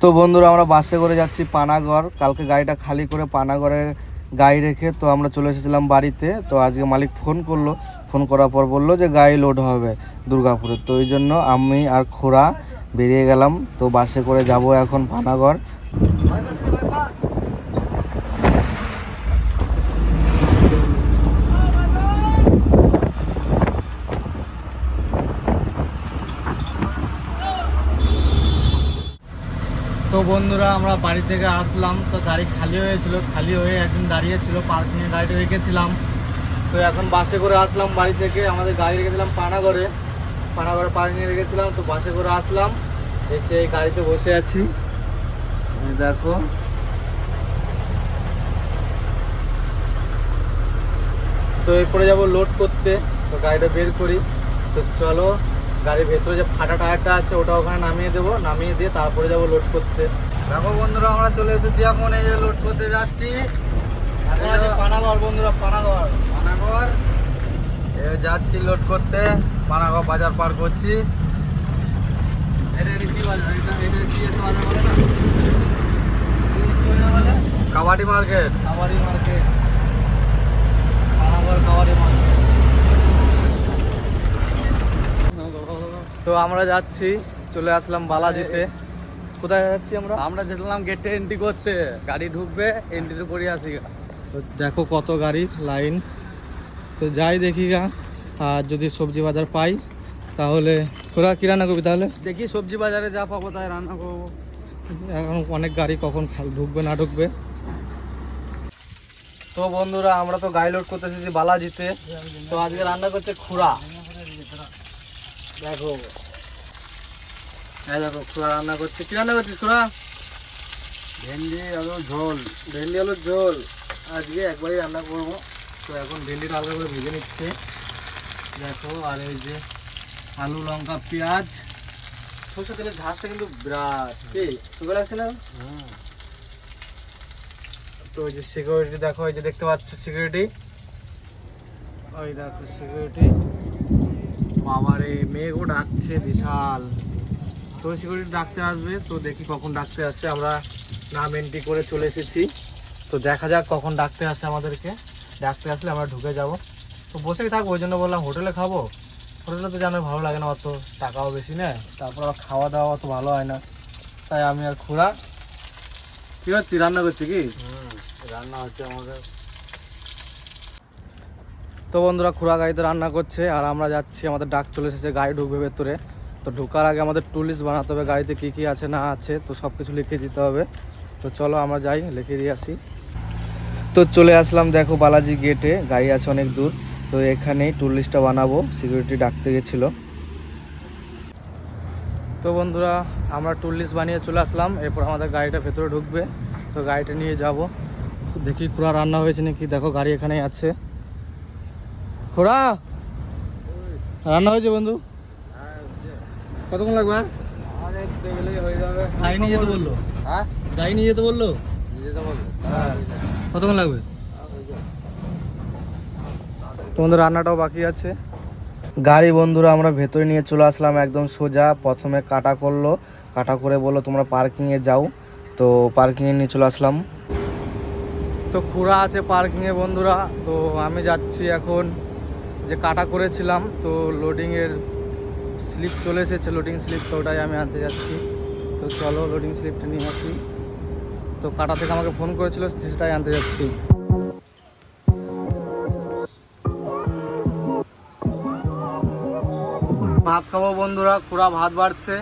তো বন্ধুরা, আমরা বাসে করে যাচ্ছি পানাগড়। কালকে গাড়িটা খালি করে পানাগড়ে গাড়ি রেখে তো আমরা চলে এসেছিলাম বাড়িতে। তো আজকে মালিক ফোন করল। ফোন করার পর বলল যে গাড়ি লোড হবে দুর্গাপুরে। তো ওই জন্য আমি আর খোড়া বেরিয়ে গেলাম। তো বাসে করে যাব এখন পানাগড়। বন্ধুরা, আমরা বাড়ি থেকে আসলাম। তো গাড়ি খালি হয়েছিল খালি হয়ে একদিন দাঁড়িয়েছিল পার্কিংয়ে গাড়িটা রেখেছিলাম। তো এখন বাসে করে আসলাম বাড়ি থেকে। আমাদের গাড়ি রেখেছিলাম পানাগড়ে। পানাগড়ে পার্কিংয়ে রেখেছিলাম, তো বাসে করে আসলাম। এসে এই গাড়িতে বসে আছি। দেখো। তো এরপরে যাব লোড করতে। তো গাড়িটা বের করি। তো চলো। গাড়ির ভেতরে যে ফাটা টায়ারটা আছে ওটা ওখানে নামিয়ে দেবো। নামিয়ে দিয়ে তারপরে যাব লোড করতে। দেখো বন্ধুরা আমরা চলে এসেছি এখন এই যে লোড করতে যাচ্ছি। পানাগড় বন্ধুরা পানাগড়। পানাগড়। যাচ্ছি লোড করতে। পানাগড় বাজার পার করছি। Kabadi market. Kabadi market. Panagarh Kabadi market. তো আমরা যাচ্ছি চলে আসলাম বালাজিতে। কোথায় যাচ্ছি আমরা? আমরা যেতাম গেটে এন্ট্রি করতে। গাড়ি ঢুকবে এন্ট্রি করে আসি তো দেখো কত গাড়ি লাইন তো যাই দেখি গা আর যদি সবজি বাজার পাই তাহলে তোরা কি রান্না করবি তাহলে? দেখি সবজি বাজারে যা পাবো তাই রান্না করব। এখন অনেক গাড়ি কখন ঢুকবে না ঢুকবে। তো বন্ধুরা আমরা তো গাড়ি লোড করতে এসেছি বালাজিতে। তো আজকে রান্না করছে খুড়া। দেখো। এই দেখো খুড়া রান্না করছে। কি রান্না করছিস খুড়া ভেন্ডি আলু ঝোল। ভেন্ডি আলুর ঝোল। আজকে একবারই রান্না করব। তো এখন ভেন্ডিটা হালকা করে ভেজে নিচ্ছে। দেখো আর এই যে আলু লঙ্কা পেঁয়াজ। সরষে তেলের ঝাঁসটা কিন্তু বিরাট। কি? সুন্দর লাগছে না? তো ওই যে সিকিউরিটি দেখো এই যে দেখতে পাচ্ছ সিকিউরিটি ওই দেখো সিকিউরিটি বাবারে মেঘও ডাকছে বিশাল। তো সিকিউরিটি ডাকতে আসবে, তো দেখি কখন ডাকতে আসছে আমরা নাম এন্ট্রি করে চলে এসেছি। তো দেখা যাক কখন ডাকতে আসে আমাদেরকে। ডাকতে আসলে আমরা ঢুকে যাব। তো বসেই থাকব, ওই জন্য বললাম, হোটেলে খাব। হোটেলে তো জানো ভালো লাগে না, অত টাকাও বেশি নেয় তারপর আবার খাওয়া দাওয়া অত ভালো হয় না। তাই আমি আর খুড়া। কি হচ্ছে, রান্না করছি কি? রান্না হচ্ছে আমাদের। তো বন্ধুরা খুড়া গাড়িতে রান্না করছে, আর আমরা যাচ্ছি, আমাদের ডাক চলে এসেছে, গাড়ি ঢুকবে ভেতরে। তো ঢোকার আগে আমাদের টুলিস্ট বানাতে হবে, গাড়িতে কি কি আছে, না আছে, তো সব কিছু লিখে দিতে হবে। তো চলো আমরা যাই, লিখে দিয়ে আসি। তো চলে আসলাম, দেখো বালাজি গেটে গাড়ি আছে অনেক দূর। তো এখানেই টুলিস্টটা বানাবো সিকিউরিটি ডাকতে গেছিল। তো বন্ধুরা, আমরা টুলিস্ট বানিয়ে চলে আসলাম, এরপর আমাদের গাড়িটা ভেতরে ঢুকবে। তো গাড়িটা নিয়ে যাব। দেখি খুড়া রান্না হয়েছে নাকি, দেখো গাড়ি এখানেই আছে। খোড়া। রান্না হয়েছে বন্ধু? কতক্ষণ লাগবে গেলেই হয়ে? গাড়ি নিয়ে যেতে বলল? হ্যাঁ? গাড়ি নিয়ে যেতে বলল? নিজে কতক্ষণ লাগবে? তোমাদের রান্নাটাও বাকি আছে। গাড়ি বন্ধুরা আমরা ভেতরে নিয়ে চলে আসলাম একদম সোজা। প্রথমে কাটা করল। কাটা করে বলল তোমরা পার্কিংয়ে যাও। তো পার্কিংয়ে নিয়ে চলে আসলাম। তো খুঁড়া আছে পার্কিংয়ে বন্ধুরা। তো আমি যাচ্ছি এখন। যে কাটা করেছিলাম, তো লোডিংয়ের স্লিপ চলে এসেছে লোডিং স্লিপ তো ওটাই আমি আনতে যাচ্ছি। তো চলো লোডিং স্লিপটা নিয়ে আসি। তো কাটা থেকে আমাকে ফোন করেছিল সেটাই আনতে যাচ্ছি। ভাত খাব বন্ধুরা, খুঁড়া ভাত বাড়ছে।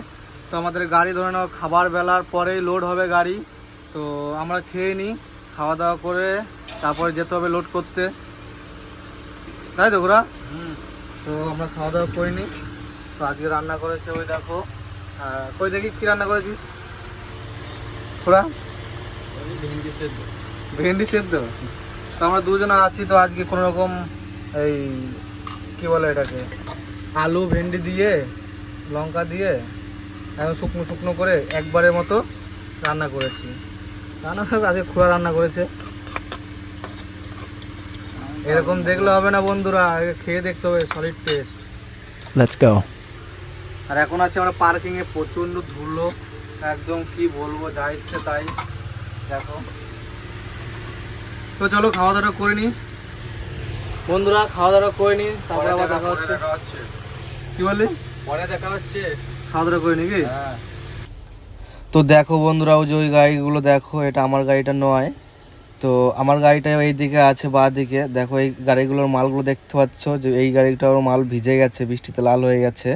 তো আমাদের গাড়ি ধরে নাও, খাবার বেলার পরেই লোড হবে গাড়ি। তো আমরা খেয়ে নিই খাওয়া দাওয়া করে তারপরে যেতে হবে লোড করতে। তাই তো ঘোরা তো আমরা খাওয়া দাওয়া করিনি। তো আজকে রান্না করেছে ওই দেখো। কই দেখি কি রান্না করেছিস? খোড়া ভেন্ডি সেদ্ধ। ভেন্ডি সেদ্ধ? তো আমরা দুজনে আছি তো আজকে কোনো রকম এই কি বলে এটাকে? আলু ভেন্ডি দিয়ে লঙ্কা দিয়ে এখন শুকনো শুকনো করে একবারের মতো রান্না করেছি। রান্না করে আজকে খোলা রান্না করেছে। এরকম দেখলে হবে না বন্ধুরা আগে খেয়ে দেখতে হবে সলিড টেস্ট লেটস গো আর এখন আছে আমরা পার্কিংয়ে প্রচণ্ড ধুলো একদম কি বলব যা ইচ্ছে তাই। দেখো। তো চলো খাওয়া দাওয়া করে নি। বন্ধুরা খাওয়া দাওয়া করে নি তারপরে আবার দেখা হচ্ছে। কি বললি? পরে দেখা হচ্ছে। খাওয়া দাওয়া করে নি কি? হ্যাঁ। তো দেখো বন্ধুরা ওই যে ওই গাড়িগুলো দেখো এটা আমার গাড়িটা নয়। তো আমার গাড়িটা এই দিকে আছে বা দিকে দেখো এই গাড়িগুলোর মালগুলো দেখতে পাচ্ছ যে এই গাড়িটারও মাল ভিজে গেছে, বৃষ্টিতে লাল হয়ে গেছে।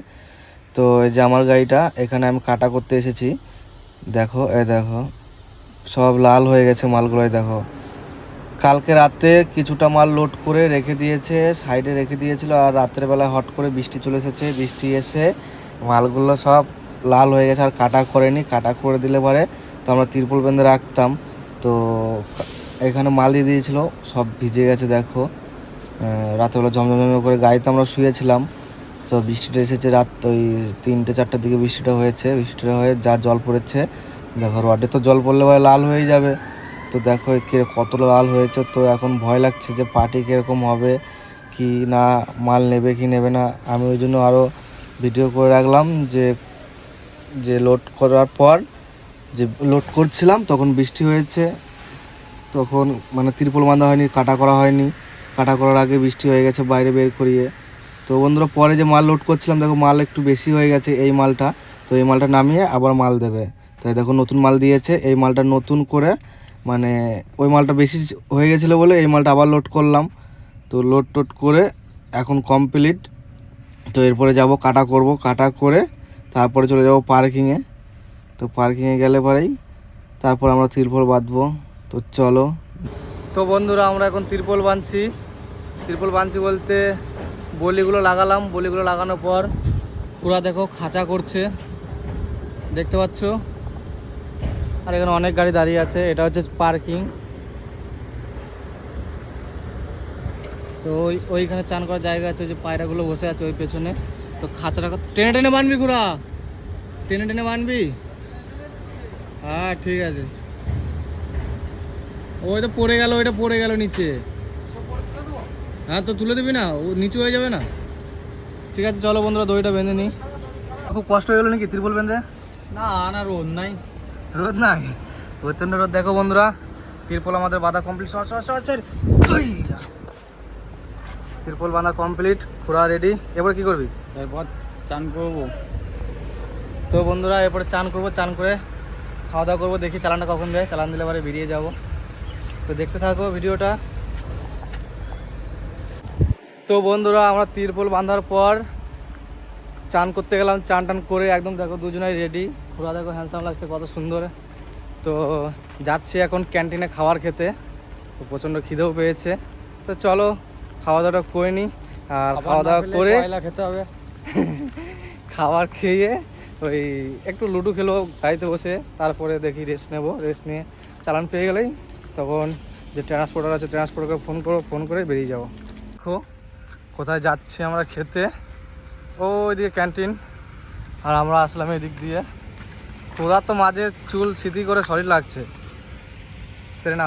তো এই যে আমার গাড়িটা, এখানে আমি কাটা করতে এসেছি। দেখো এ দেখো, সব লাল হয়ে গেছে মালগুলো দেখো। কালকে রাতে কিছুটা মাল লোড করে রেখে দিয়েছে, সাইডে রেখে দিয়েছিল আর রাতের বেলা হট করে বৃষ্টি চলে এসেছে। বৃষ্টি এসে মালগুলো সব লাল হয়ে গেছে আর কাটা করেনি। কাটা করে দিলে পরে তো আমরা তিরপল বেঁধে রাখতাম। তো এখানে মাল দিয়ে দিয়েছিল, সব ভিজে গেছে দেখো। রাতেবেলা ঝমঝমঝম করে গাড়িতে আমরা শুয়েছিলাম। তো বৃষ্টিটা এসেছে রাত ওই তিনটে, চারটার দিকে বৃষ্টিটা হয়েছে। বৃষ্টিটা হয়ে যা জল পড়েছে, দেখো রডে তো জল পড়লে পরে লাল হয়ে যাবে। তো দেখো কে কত লাল হয়েছে, তো এখন ভয় লাগছে যে পার্টি কীরকম হবে, কি না, মাল নেবে কি নেবে না। আমি ওই জন্য আরও ভিডিও করে রাখলাম যে যে লোড করার পর, যে লোড করছিলাম, তখন বৃষ্টি হয়েছে। তখন মানে তিরপল বাঁধা হয়নি, কাটা করা হয়নি। কাটা করার আগে বৃষ্টি হয়ে গেছে বাইরে বের করিয়ে। তো বন্ধুরা, পরে যে মাল লোড করছিলাম, দেখো মাল একটু বেশি হয়ে গেছে এই মালটা। তো এই মালটা নামিয়ে আবার মাল দেবে। তো দেখো নতুন মাল দিয়েছে, এই মালটা নতুন করে মানে ওই মালটা বেশি হয়ে গেছিল বলে এই মালটা আবার লোড করলাম। তো লোড টোড করে এখন কমপ্লিট তো এরপরে যাব, কাটা করব, কাটা করে তারপরে চলে যাব পার্কিংয়ে তো পার্কিংয়ে গেলে পরেই তারপর আমরা তিরফল বাঁধবো। তো চলো। তো বন্ধুরা, আমরা এখন তিরপল বাঁধছি তিরপল বাঁধছি বলতে বলিগুলো লাগালাম। বলিগুলো লাগানোর পর পুরা দেখো খাঁচা করছে। দেখতে পাচ্ছ? আর এখানে অনেক গাড়ি দাঁড়িয়ে আছে। এটা হচ্ছে পার্কিং। তো ওই, ওইখানে চান করার জায়গা আছে। ওই যে পায়রাগুলো বসে আছে ওই পেছনে। তো খাঁচাটা টেনে টেনে বানবি ঘোরা টেনে টেনে বানবি? হ্যাঁ ঠিক আছে। ওই তো পড়ে গেল ওইটা পড়ে গেল নিচে। হ্যাঁ তো তুলে দিবি না? ও নিচু হয়ে যাবে না? ঠিক আছে চলো বন্ধুরা দড়িটা বেঁধে নিই। খুব কষ্ট হয়ে গেলো নাকি ত্রিপল বেঁধে? না না রোদ নাই। রোদ নাই? প্রচণ্ড রোদ। দেখো বন্ধুরা তিরপল আমাদের বাঁধা কমপ্লিট সর সর সর সর। তিরপল বাঁধা কমপ্লিট পুরা রেডি এবার কি করবি? এরপর চান করব। তো বন্ধুরা এরপরে চান করব চান করে খাওয়া দাওয়া করব। দেখি চালানটা কখন দেয়। চালান দিলে পরে বেরিয়ে যাব। তো দেখতে থাকো ভিডিওটা। তো বন্ধুরা আমরা তিরপল বাঁধার পর চান করতে গেলাম চান টান করে একদম দেখো দুজনাই রেডি ঘোরা দেখো হ্যান্ডসাম লাগছে কত সুন্দর। তো যাচ্ছি এখন ক্যান্টিনে খাবার খেতে। তো প্রচণ্ড খিদেও পেয়েছে। তো চলো খাওয়া দাওয়াটা করে নিই আর খাওয়া দাওয়া করে খেতে হবে? খাবার খেয়ে ওই একটু লুডো খেলো গাড়িতে বসে। তারপরে দেখি রেস্ট নেব। রেস্ট নিয়ে চালান পেয়ে গেলেই তখন যে ট্রান্সপোর্টার আছে ট্রান্সপোর্টারকে ফোন করো ফোন করে বেরিয়ে যাব। দেখো, কোথায় যাচ্ছি আমরা খেতে? ও ওইদিকে ক্যান্টিন আর আমরা আসলাম এদিক দিয়ে। পুরা তো মাঝে চুল স্মৃতি করে শরীর লাগছে। তেরে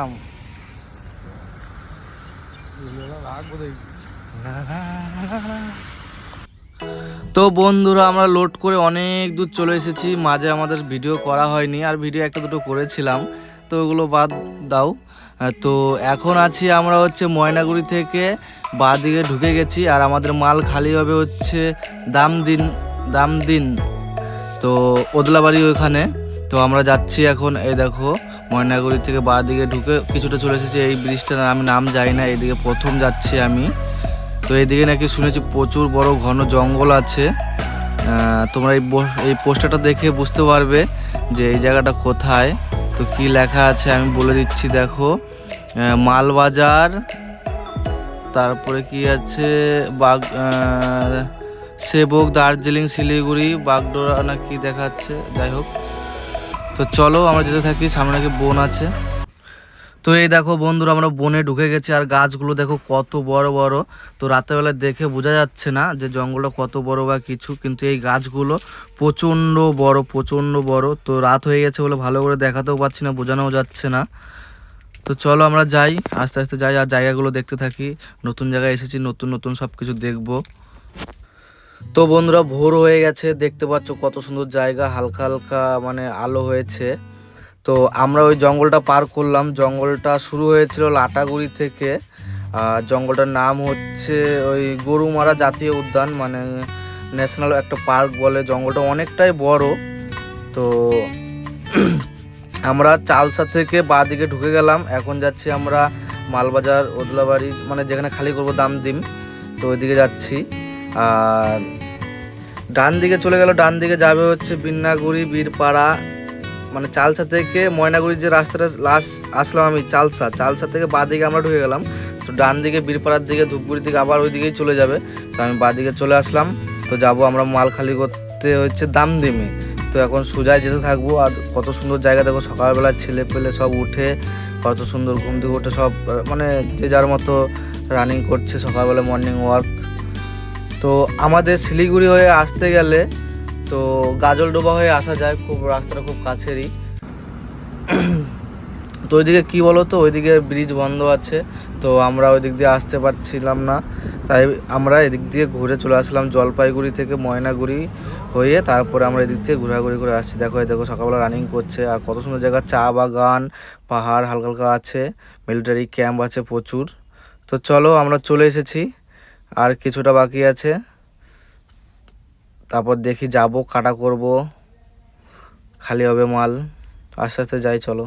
তো বন্ধুরা, আমরা লোড করে অনেক দূর চলে এসেছি। মাঝে আমাদের ভিডিও করা হয়নি, আর ভিডিও একটা দুটো করেছিলাম। তো ওগুলো বাদ দাও তো এখন আছি আমরা হচ্ছে ময়নাগুড়ি থেকে বাঁ দিকে ঢুকে গেছি, আর আমাদের মাল খালি হবে হচ্ছে দাম দিন দাম দিন তো ওদলাবাড়ি ওইখানে। তো আমরা যাচ্ছি এখন, এই দেখো, ময়নাগুড়ি থেকে বাঁ দিকে ঢুকে কিছুটা চলে এসেছি এই ব্রিজটার আমি নাম যাই না এইদিকে প্রথম যাচ্ছি আমি। তো এইদিকে নাকি শুনেছি প্রচুর বড় ঘন জঙ্গল আছে। তোমরা এই এই পোস্টারটা দেখে বুঝতে পারবে যে এই জায়গাটা কোথায়। তো কি লেখা আছে আমি বলে দিচ্ছি, দেখো। মালবাজার, তারপরে কি আছে? বাগ সেবক, দার্জিলিং, শিলিগুড়ি, বাগডোরা না কি দেখাচ্ছে, যাই হোক। তো চলো আমরা যেতে থাকি, সামনে নাকি বোন আছে। তো এই দেখো বন্ধুরা, আমরা বনে ঢুকে গেছি আর গাছগুলো দেখো কত বড় বড়। তো রাতেরবেলা দেখে বোঝা যাচ্ছে না যে জঙ্গলটা কত বড় বা কিছু, কিন্তু এই গাছগুলো প্রচণ্ড বড় প্রচণ্ড বড়। তো রাত হয়ে গেছে বলে ভালো করে দেখাতেও পাচ্ছি না, বোঝানোও যাচ্ছে না। তো চলো আমরা যাই, আস্তে আস্তে যাই আর জায়গাগুলো দেখতে থাকি। নতুন জায়গায় এসেছি, নতুন নতুন সব কিছু দেখব। তো বন্ধুরা ভোর হয়ে গেছে, দেখতে পাচ্ছ কত সুন্দর জায়গা, হালকা হালকা মানে আলো হয়েছে। তো আমরা ওই জঙ্গলটা পার করলাম। জঙ্গলটা শুরু হয়েছিল লাটাগুড়ি থেকে। জঙ্গলটার নাম হচ্ছে ওই গরুমারা জাতীয় উদ্যান মানে ন্যাশনাল একটা পার্ক বলে। জঙ্গলটা অনেকটাই বড়। তো আমরা চালসা থেকে বাঁ দিকে ঢুকে গেলাম। এখন যাচ্ছি আমরা মালবাজার, ওদলাবাড়ি মানে যেখানে খালি করব দাম দিম। তো ওইদিকে যাচ্ছি। আর ডান দিকে চলে গেল। ডান দিকে যাবে হচ্ছে বিন্নাগুড়ি বীরপাড়া মানে চালসা থেকে ময়নাগুড়ির যে রাস্তাটা লাস্ট আসলাম আমি চালসা চালসা থেকে বাঁ দিকে আমরা ঢুকে গেলাম। তো ডান দিকে বীরপাড়ার দিকে, ধূপগুড়ির দিকে আবার ওই দিকেই চলে যাবে। তো আমি বাঁ দিকে চলে আসলাম। তো যাব আমরা মাল খালি করতে হচ্ছে দাম দিমে তো এখন সোজায় যেতে থাকব। আর কত সুন্দর জায়গা দেখো, সকালবেলা ছেলে পেলে সব উঠে, কত সুন্দর ঘুম থেকে উঠে সব মানে যে যার মতো রানিং করছে সকালবেলা মর্নিং ওয়ার্ক তো আমাদের শিলিগুড়ি হয়ে আসতে গেলে তো গাজলডোবা হয়ে আসা যায়, খুব রাস্তাটা খুব কাছেরই। তো ওইদিকে কী বলো তো ওইদিকে ব্রিজ বন্ধ আছে, তো আমরা ওই দিক দিয়ে আসতে পারছিলাম না। তাই আমরা এদিক দিয়ে ঘুরে চলে আসলাম জলপাইগুড়ি থেকে ময়নাগুড়ি হয়ে, তারপরে আমরা এদিক থেকে ঘোরাঘুরি করে আসছি। দেখো, এই দেখো, সকালবেলা রানিং করছে, আর কত সুন্দর জায়গা, চা বাগান, পাহাড় হালকা হালকা আছে মিলিটারি ক্যাম্প আছে প্রচুর। তো চলো, আমরা চলে এসেছি, আর কিছুটা বাকি আছে। তারপর দেখি যাব কাটা করব খালি হবে মাল আস্তে আস্তে যাই চলো।